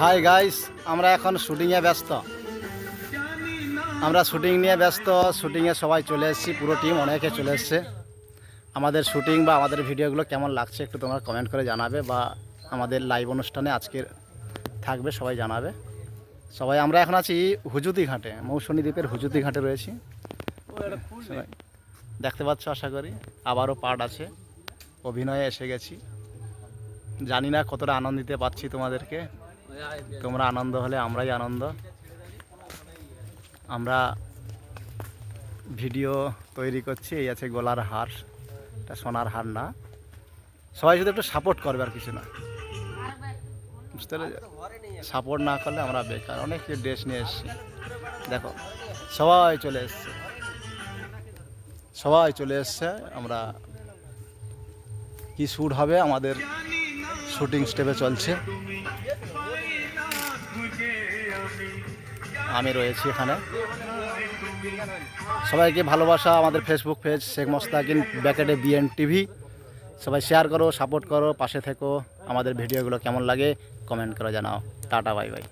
Hi guys আমরা এখন শুটিংয়ে ব্যস্ত। আমরা শুটিং নিয়ে ব্যস্ত, শুটিংয়ে সবাই চলে এসেছি, পুরো টিম অনেকে চলে এসছে। আমাদের শুটিং বা আমাদের ভিডিওগুলো কেমন লাগছে একটু তোমরা কমেন্ট করে জানাবে বা আমাদের লাইভ অনুষ্ঠানে আজকের থাকবে সবাই জানাবে। সবাই, আমরা এখন আছি হুজুতি ঘাটে মৌসুমী দ্বীপের হুজুতি ঘাটে রয়েছি। দেখতে পাচ্ছ আশা করি, আবারও পার্ট আছে, অভিনয়ে এসে গেছি। জানি না কতটা আনন্দ দিতে পারছি তোমাদেরকে। তোমরা আনন্দ হলে আমরাই আনন্দ। আমরা ভিডিও তৈরি করছি, এই আছে গলার হার। এটা সোনার হার না। সবাই শুধু একটু সাপোর্ট করবে আর কিছু না। বুঝতে পারলে সাপোর্ট না করলে আমরা বেকার। অনেক কিছু ড্রেস নিয়ে এসেছি। দেখো, সবাই চলে এসছে। সবাই চলে এসছে। আমরা কি শ্যুট হবে আমাদের শুটিং স্টেপে চলছে। আমি রয়েছি এখানে। সবাইকে ভালোবাসা, আমাদের ফেসবুক পেজ শেখ মোস্তাকিন ব্যাকেটে বিএন টিভি সবাই শেয়ার করো সাপোর্ট করো, পাশে থেকো। আমাদের ভিডিওগুলো কেমন লাগে কমেন্ট করে জানাও। Tata bye bye